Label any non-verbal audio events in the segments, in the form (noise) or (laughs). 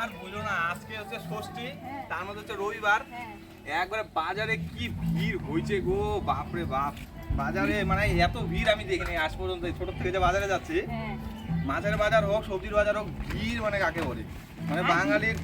আর বলল না আজকে হচ্ছে ষষ্ঠী হ্যাঁ। তার মধ্যে হচ্ছে রবিবার। হ্যাঁ। একবারে বাজারে কি ভিড় হয়েছে গো বাপরে বাপ। বাজারে মানে এত ভিড় আমি দেখিনি আজ পর্যন্ত ছোট থেকে যে বাজারে যাচ্ছি। হ্যাঁ। মাছের বাজার হোক সবজির বাজার হোক ভিড় মানে কাকে বলে? মানে বাঙালির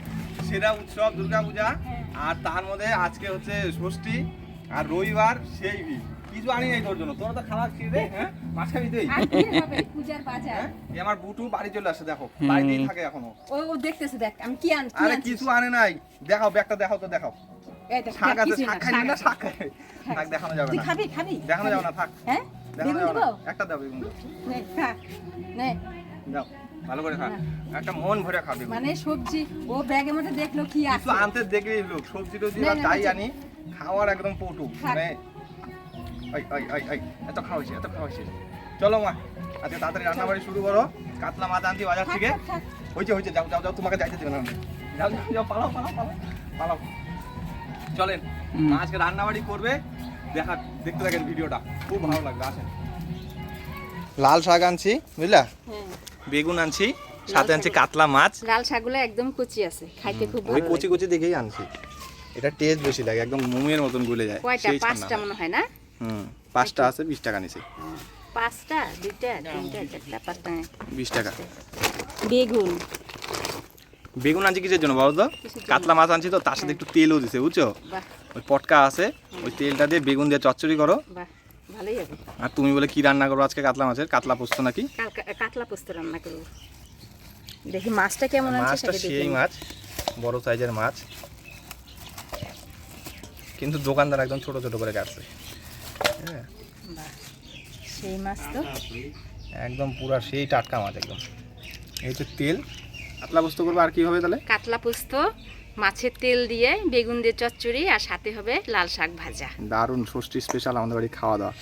সেরা উৎসব দুর্গা পূজা। আর তার মধ্যে আজকে হচ্ছে ষষ্ঠী আর রবিবার সেই ভিড়। কিছু আনি নাই তোর জন্য। তোরা তো খাওয়া খেয়ে দে হ্যাঁ? মাছ তুই। আর কি হবে? পূজার বাজার। হ্যাঁ? আমার বুটু বাড়ি চলে আসছে দেখো। বাড়িতেই থাকে এখনও। ও ও দেখতেছে দেখ আমি কি আন আরে কিছু আনে নাই। দেখাও ব্যাগটা দেখাও তো দেখাও। শাক আছে শাক খাই না শাক। শাক দেখানো যাবে না। খাবি খাবি। দেখানো যাবে না থাক। হ্যাঁ? বেগুন দেবো? একটা দাও বেগুন নে খা নে। দাও ভালো করে খা একটা মন ভরে খাবে মানে সবজি ও ব্যাগের মধ্যে দেখল কি আছে। আনতে দেখলেই লোক। সবজি টবজি যাই আনি খাওয়ার একদম পটু। মানে ওই ওই ওই ওই এত খাওয়াইছে এত খাওয়াইছে চলো মা আজকে তাড়াতাড়ি রান্না বাড়ি শুরু করো। কাতলা মাছ আনছি বাজার থেকে। হয়েছে হয়েছে যাও যাও যাও তোমাকে যাইতে দেবে না যাও যাও যাও পালাও পালাও পালাও পালাও। চলেন মা আজকে রান্না বাড়ি করবে। দেখা দেখতে থাকেন ভিডিওটা। খুব ভালো লাগবে আসেন। লাল শাক আনছি বুঝলা? হ্যাঁ। বেগুন আনছি সাথে আনছি কাতলা মাছ। লাল শাকগুলো একদম কচি আছে খাইতে খুব ভালো কচি লাগে। কচি দেখেই আনছি। এটা টেস্ট বেশি লাগে একদম মোমের মতন গুলে যায় কয়টা? পাঁচটা মনে হয় না? হুম পাঁচটা আছে বিশ টাকা নিছে। পাঁচটা দুইটা তিনটা চারটা পাঁচটা। বিশ টাকা। বেগুন। বেগুন আনছি কিসের জন্য বলো তো? কাতলা মাছ আনছি তো তার সাথে একটু তেলও দিছে বুঝছ? ওই পটকা আছে ওই তেলটা দিয়ে বেগুন দিয়ে চচ্চড়ি করো। আর তুমি বলে কি রান্না করো আজকে কাতলা মাছের? কাতলা পোস্ত নাকি? কাতলা পোস্ত রান্না করব। দেখি মাছটা কেমন আছে মাছটা সেই মাছ বড় সাইজের মাছ। কিন্তু দোকানদার একদম ছোট ছোট করে কাটছে। সেই মাছ তো। একদম পুরা সেই টাটকা মাছ একদম। এই তো তেল। কাতলা পোস্ত করব আর কি হবে তাহলে? কাতলা পোস্ত মাছের তেল দিয়ে বেগুন দিয়ে চচ্চড়ি আর সাথে হবে লাল শাক ভাজা। দারুণ ষষ্ঠী স্পেশাল আমাদের বাড়ি খাওয়া দাওয়া।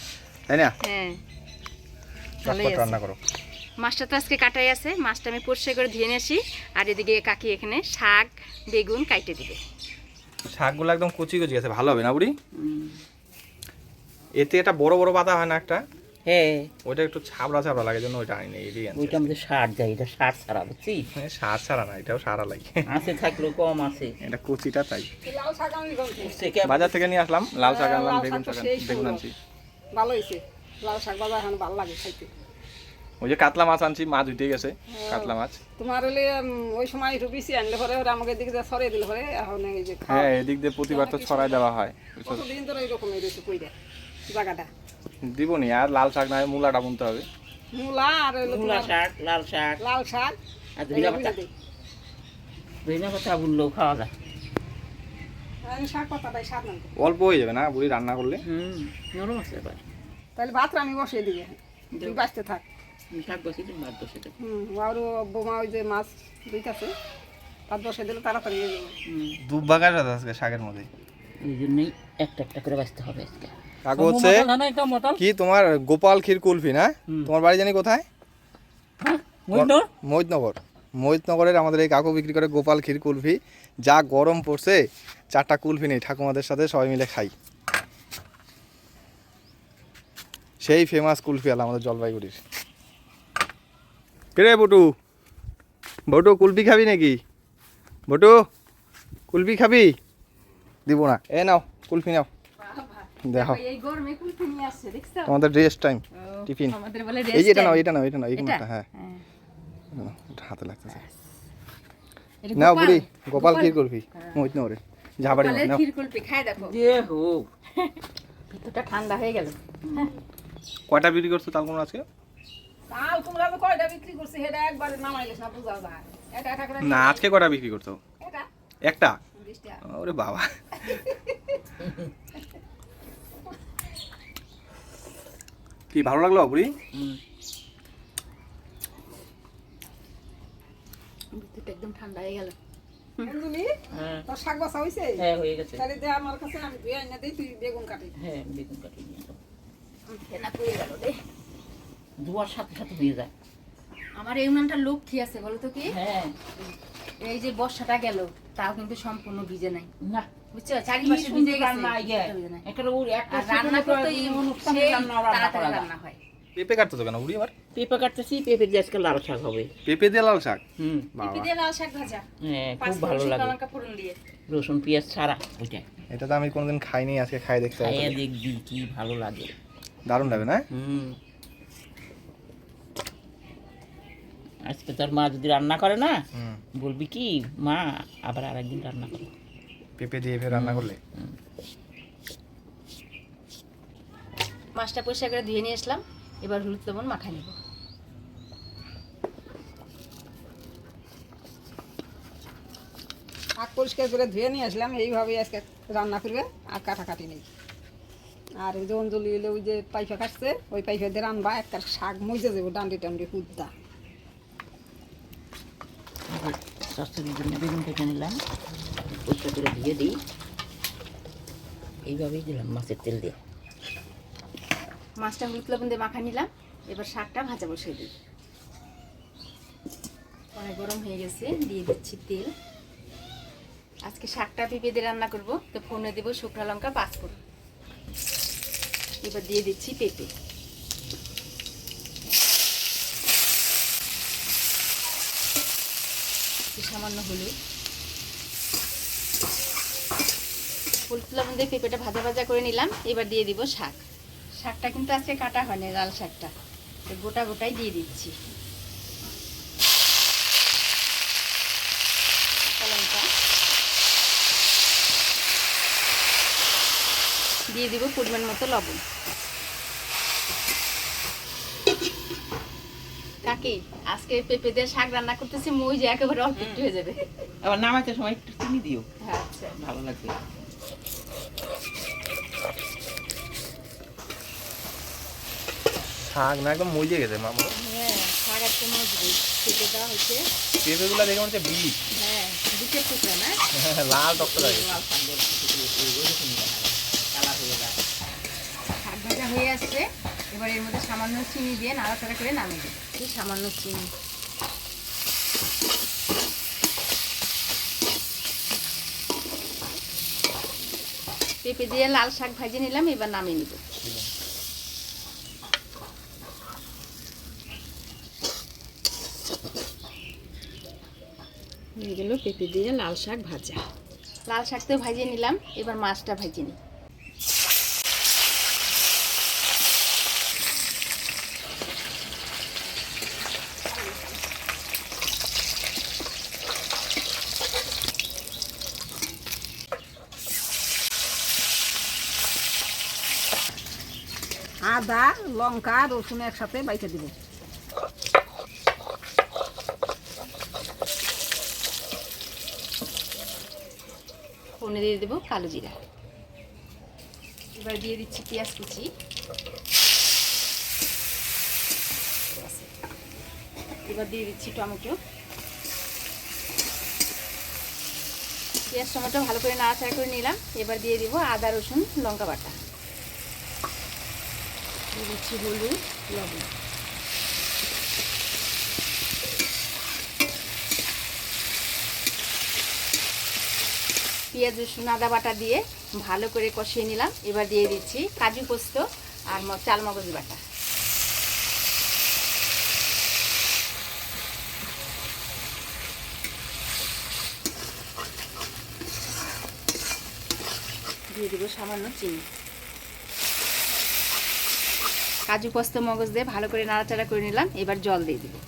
তাই না? হ্যাঁ। রান্না করো। মাছটা তো আজকে কাটাই আছে। মাছটা আমি পরিষ্কার করে ধুয়ে নিয়ে আসি আর এদিকে কাকি এখানে শাক বেগুন কাইটে দিবে। শাকগুলো একদম কচি কচি আছে। ভালো হবে না বুড়ি? এতে একটা বড় বড় পাতা হয় না একটা? হ্যাঁ। ওইটা একটু ছাবড়া ছাবড়া লাগে জন্য ওইটা আনি এটাই আনছি। ওইটা আমাদের সার দেয় এটা সার ছাড়া বুঝছিস হ্যাঁ, সার ছাড়া না এটাও সারা লাগে। আছে থাকলেও কম আছে। এটা কচিটা তাই। বুঝছে? বাজার থেকে নিয়ে আসলাম লাল শাক আনলাম লাল বেগুন শাক বেগুন আনছি। ভালো হয়েছে। লাল শাক বাজার এখন ভালো লাগে খাইতে। ওই যে কাতলা মাছ আনছি মাছ উঠে গেছে কাতলা মাছ। তোমার হলে ওই সময় একটু বেশি আনলে পরে ওরা আমাকে দিকে যা সরিয়ে দিলে পরে এখন এই যে হ্যাঁ এদিক দিয়ে প্রতিবার তো ছড়াই দেওয়া হয়। কতদিন ধরে এরকম রয়েছে কইরা? জায়গাটা। দিব নি আর লাল শাক না হয় মূলাটা বুনতে হবে। মূলা আর হলো মূলা শাক লাল শাক। লাল শাক। আর ধনিয়া পাতা। ধনিয়া পাতা বুনলেও খাওয়া যায়। শাক পাতাটাই স্বাদ অল্প হয়ে যাবে না বুড়ি রান্না করলে? নরম আছে তাহলে ভাত আমি বসিয়ে দিবি। তুই বাঁচতে থাক। শাক বসে দিন ভাত বসে দেবো। হুম আরও বোমা ওই যে মাছ দুইটাছে ভাত বসিয়ে দিলে তাড়াতাড়ি হয়ে যাবে। হুম। দুব বাগার আছে আজকে শাকের মধ্যে। এই জন্যই একটা একটা করে বাঁচতে হবে আজকে। কাকু হচ্ছে কি তোমার গোপাল ক্ষীর কুলফি না? তোমার বাড়ি জানি কোথায়? হ্যাঁ মহিতনগর মহিতনগরের আমাদের এই কাকু বিক্রি করে গোপাল ক্ষীর কুলফি। যা গরম পড়ছে চারটা কুলফি নেই ঠাকুমাদের সাথে সবাই মিলে খাই। সেই ফেমাস কুলফি আলা আমাদের জলপাইগুড়ির। কে রে বটু? বটু কুলফি খাবি নাকি? বটু কুলফি খাবি? দিব না। এ নাও কুলফি নাও। দেখো এই গরমে কুলফি নিয়ে আসছে দেখছ? তোমাদের রেস্ট টাইম টিফিন আমাদের বলে এই যে এটা নাও এটা নাও এটা নাও এটা? হ্যাঁ। হ্যাঁ। এটা হাতে লাগতেছে। এটা নাও গোপাল? বুড়ি গোপাল ক্ষীর? কুলফি মহিতনগরে ঝাবাড়ি গোপালের নাও। ক্ষীর কুলফি খাই দেখো। যে হোক। ভিতরটা ঠান্ডা হয়ে গেল। কয়টা বিক্রি করছ তাল কোনো আজকে যে কয়টা বিক্রি করছে সেটা একবারে নামাইলিস না বুঝা যায়। এটা এটা করে না আজকে কয়টা বিক্রি করছ? এটা। একটা? ওরে বাবা। (laughs) কি ভালো লাগল বুড়ি একদম ঠান্ডা হয়ে গেল। হ্যাঁ। তোর শাক বাসা হয়েছে হ্যাঁ হয়ে গেছে। তাহলে দে আমার কাছে আমি ধুয়ে আইনা দিই তুই বেগুন কাটি হ্যাঁ বেগুন কাটি নিয়ে যাও ফেনা পড়ে গেল রে ধোয়ার সাথে সাথে হয়ে যায়। আমার এই উনানটা লক্ষ্মী আছে বলো তো কি? হ্যাঁ। এই যে বর্ষাটা গেল। তাও কিন্তু সম্পূর্ণ ভিজে নাই। না। বুঝছ? চারিপাশে ভিজে গেছে। রান্না আইগে। ভিজে নাই। একটা একটা রান্না করতে অনুষ্ঠানে সেই রান্না করা তাড়াতাড়ি রান্না হয়। পেঁপে কাটতেছো কেন পেঁপে কাটতেছি পেঁপে দিয়ে আজকে লাল শাক হবে। পেঁপে দিয়ে লাল শাক? হুম। বাবা। পেঁপে দিয়ে লাল শাক ভাজা। হ্যাঁ খুব ভালো লাগে। ফোড়ন দিয়ে। রসুন পেঁয়াজ ছাড়া ওইটা এটা তো আমি কোনোদিন খাইনি আজকে খাই দেখতে খাইয়া দেখবি কি ভালো লাগে। দারুণ লাগবে না? হুম। আজকে তোর মা যদি রান্না করে না বলবি কি মা আবার আরেকদিন রান্না করো। পেঁপে দিয়ে ফের রান্না করলে? মাছটা পরিষ্কার করে ধুয়ে নিয়ে আসলাম। এবার হলুদ লবণ মাখাই নেব। শাক পরিষ্কার করে ধুয়ে নিয়ে আসলাম। এইভাবেই আজকে রান্না করবে আর কাটাকাটি নেই। আর ওই যে অঞ্জলি হলে ওই যে পাইফা কাটছে ওই পাইফা দিয়ে রানবা একটা শাক মজে যাব ডান্ডি টান্ডি কুদ্দা সস্তার জন্য বেগুন কেটে নিলাম। পরিষ্কার করে ধুয়ে দিই। এইভাবেই দিলাম মাছের তেল দিয়ে। মাছটা হলুদ লবণ দিয়ে মাখা নিলাম। এবার শাকটা ভাজা বসিয়ে দিই। কড়াই গরম হয়ে গেছে, দিয়ে দিচ্ছি তেল। আজকে শাকটা পেঁপে দিয়ে রান্না করব। তো ফোনে দেবো শুকনো লঙ্কা পাঁচ ফোড়ন এবার দিয়ে দিচ্ছি পেঁপে। সামান্য হলুদ। লবণ দিয়ে পেঁপেটা ভাজা ভাজা করে নিলাম, এবার দিয়ে দিব শাক। শাকটা কিন্তু আজকে কাটা হয়নি, লাল শাকটা। গোটা গোটাই দিয়ে দিচ্ছি। দিয়ে দিব পরিমাণ মতো লবণ। কাকি আজকে পেঁপে দিয়ে শাক রান্না করতেছি মই যে একেবারে অল্প একটু হয়ে যাবে। আবার নামাইতে সময় একটু চিনি দিও। হ্যাঁ আচ্ছা। ভালো লাগবে। শাক না একদম মজে গেছে মামা হ্যাঁ শাক একটা মজবুত। পেঁপে দেওয়া হয়েছে। পেঁপেগুলো দেখে মনে হচ্ছে বিষ হ্যাঁ দুটো টুকরা না? লাল টক্ত লাগে। লাল শাক কালার হয়ে যায় শাক ভাজা হয়ে আসছে। এবার এর মধ্যে সামান্য চিনি দিয়ে নাড়াচাড়া করে নামিয়ে দেবো। এই সামান্য চিনি। পেঁপে দিয়ে লাল শাক ভাজে নিলাম এবার নামিয়ে নিব। হয়ে গেল পেঁপে দিয়ে লাল শাক ভাজা। লাল শাক তো ভাজিয়ে নিলাম এবার মাছটা ভাজিয়ে নিই। আদা, লঙ্কা, রসুন একসাথে বাইকে দিব। ফোনে দিয়ে দেবো কালো জিরা। এবার দিয়ে দিচ্ছি পেঁয়াজ কুচি। এবার দিয়ে দিচ্ছি টমেটো। পেঁয়াজ, টমেটো ভালো করে নাড়াচাড়া করে নিলাম। এবার দিয়ে দিব আদা, রসুন, লঙ্কা বাটা। দিচ্ছি হলুদ, লবণ। পেঁয়াজ, রসুন, আদা বাটা দিয়ে ভালো করে কষিয়ে নিলাম। এবার দিয়ে দিচ্ছি কাজু পোস্ত আর চাল মগজ বাটা। দিয়ে দেবো সামান্য চিনি। কাজু পোস্ত মগজ দিয়ে ভালো করে নাড়াচাড়া করে নিলাম, এবার জল দিয়ে দেবো।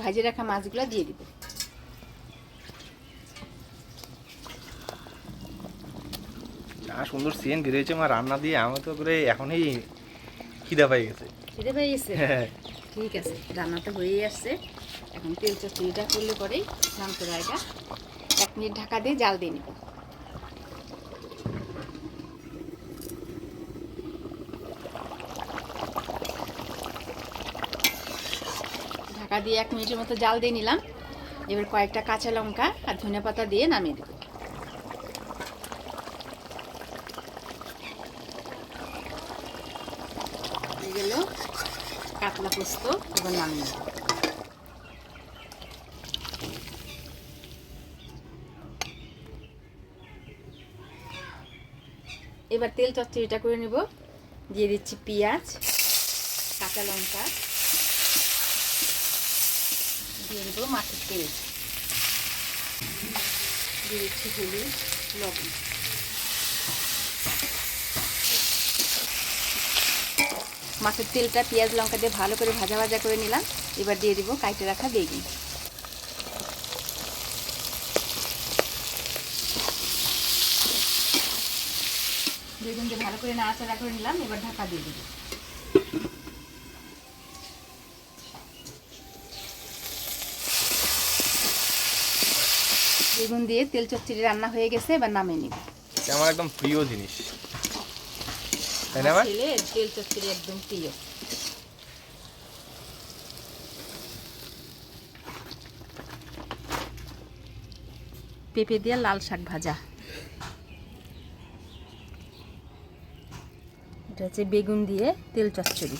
ভাজি রাখা মাছগুলো দিয়ে দিব। সুন্দর সেন্ট বেরিয়েছে, মা, রান্না দিয়ে আমি তো করে এখনই খিদা পাই গেছে। খেতে পেয়ে গেছে? হ্যাঁ ঠিক আছে রান্নাটা হয়েই আসছে। এখন তেল চচ্চড়িটা করলে পরেই করে এটা এক মিনিট ঢাকা দিয়ে জাল দিয়ে নিব। ঢাকা দিয়ে এক মিনিটের মতো জাল দিয়ে নিলাম। এবার কয়েকটা কাঁচা লঙ্কা আর ধনে পাতা দিয়ে নামিয়ে দেবো হয়ে গেল কাতলা পোস্ত এবার নামিয়ে এবার তেল চচ্চড়িটা করে নেব। দিয়ে দিচ্ছি পেঁয়াজ, কাঁচা লঙ্কা। দিয়ে দেবো মাছের তেল। দিয়ে দিচ্ছি হলুদ, লবণ। মাছের তেলটা, পেঁয়াজ, লঙ্কা দিয়ে ভালো করে ভাজা ভাজা করে নিলাম। এবার দিয়ে দিব কাইটে রাখা বেগুন। বেগুন দিয়ে ভালো করে নাড়াচাড়া করে নিলাম, এবার ঢাকা দিয়ে বেগুন দিয়ে তেল চচ্চড়ি রান্না হয়ে গেছে, এবার নামিয়ে নিব। আমার একদম প্রিয় জিনিস। তাই না ভাই? তেল চচ্চড়ি একদম প্রিয়। পেঁপে দিয়ে লাল শাক ভাজা। এটা হচ্ছে বেগুন দিয়ে তেল চচ্চড়ি।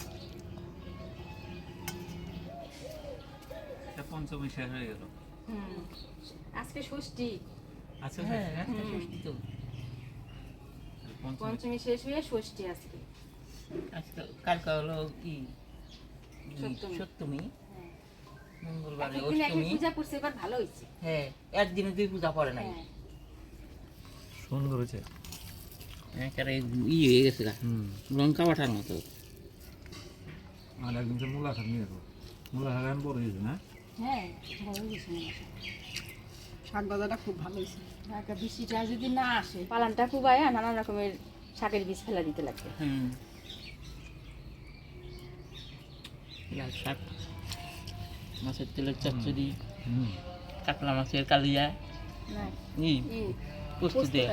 পঞ্চমী শেষ হয়ে গেল। আজকে ষষ্ঠী। আচ্ছা হ্যাঁ? ষষ্ঠী তো। পঞ্চমী। শেষ হয়ে ষষ্ঠী আজকে। আজকাল কালকে হলো কি? কি সপ্তমী। হ্যাঁ। মঙ্গলবারে অষ্টমী। পূজা করছে এবার ভালো হয়েছে। হ্যাঁ একদিনে দুই পূজা পড়ে নাই। হ্যাঁ। সুন্দর হয়েছে একেবারে ই হয়ে গেছে লঙ্কা বাটার মতো। আর একদিন তো মূলা শাক নিয়ে মূলা এখন বড় হয়েছে না? বড় হয়েছে হয়। শাক ভাজাটা খুব ভালো হয়েছে। ঢাকা বৃষ্টিটা যদি না আসে পালানটা কুবায় নানান রকমের শাকের বীজ ফেলা দিতে লাগবে হুম। লাল শাক। মাছের তেলের চচ্চড়ি হুম। কাতলা মাছের কালিয়া। না ই ই পোস্ত দিয়ে।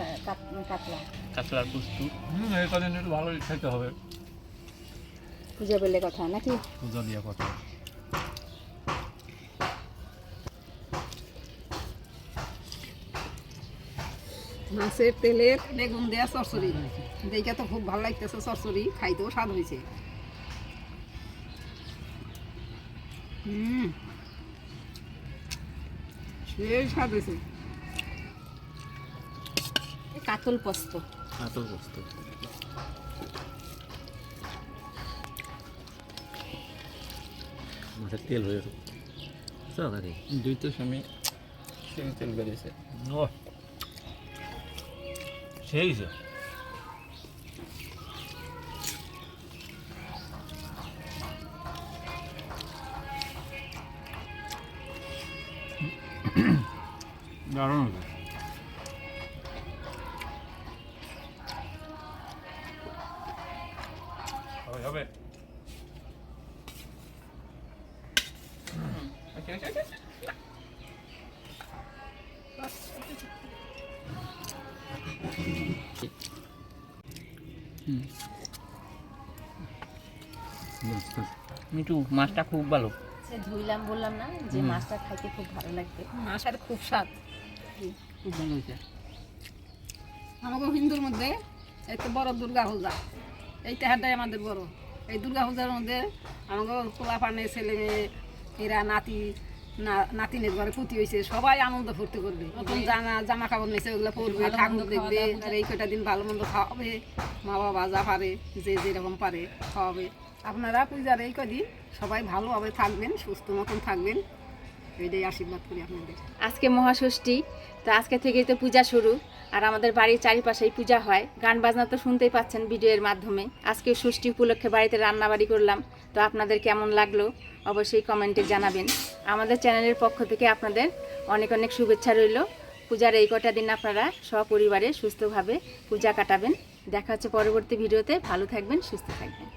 কাতলা। কাতলার পোস্ত। হুম এই কদিন ভালোই খাইতে হবে। পূজা বলে কথা নাকি? পূজা দিয়া কথা। মাছের তেলের বেগুন দেওয়া চরচড়ি। দেখে তো খুব ভালো লাগতেছে চরচড়ি খাইতেও স্বাদ হয়েছে। হুম। সেই স্বাদ হয়েছে। কাতল পোস্ত। কাতল পোস্ত। মাছের তেল হয়ে দুই তো সময় তেল বেরিয়েছে। ও সেই যে দারুণ মিঠু মাছটা খুব ভালো। সে ধুইলাম বললাম না যে মাছটা খাইতে খুব ভালো লাগবে। মাছের খুব স্বাদ। খুব ভালো হয়েছে। আমাদের হিন্দুর মধ্যে এই তো বড় দুর্গা পূজা। এই তেহারটাই আমাদের বড়। এই দুর্গা পূজার মধ্যে আমাদের পোলা পানে ছেলে মেয়ে এরা নাতি না- নাতিনের ঘরে পুঁতি হয়েছে সবাই আনন্দ ফুর্তি করবে। নতুন জামা জামা কাপড় নিয়েছে ওগুলো পরবে ঠাকুর দেখবে আর এই কটা দিন ভালো মন্দ খাওয়াবে মা বাবা যা পারে যে যেরকম পারে খাওয়াবে। আপনারা পূজার এই কদিন সবাই ভালোভাবে থাকবেন সুস্থ মতন থাকবেন। আশীর্বাদ করি আপনাদের। আজকে মহাষষ্ঠী, তো আজকে থেকেই তো পূজা শুরু, আর আমাদের বাড়ির চারিপাশেই পূজা হয়। গান বাজনা তো শুনতেই পাচ্ছেন ভিডিওর মাধ্যমে। আজকে ষষ্ঠী উপলক্ষে বাড়িতে রান্নাবাড়ি করলাম, তো আপনাদের কেমন লাগল অবশ্যই কমেন্টে জানাবেন। আমাদের চ্যানেলের পক্ষ থেকে আপনাদের অনেক অনেক শুভেচ্ছা রইল। পূজার এই কটা দিন আপনারা সপরিবারে সুস্থভাবে পূজা কাটাবেন। দেখা হচ্ছে পরবর্তী ভিডিওতে। ভালো থাকবেন, সুস্থ থাকবেন।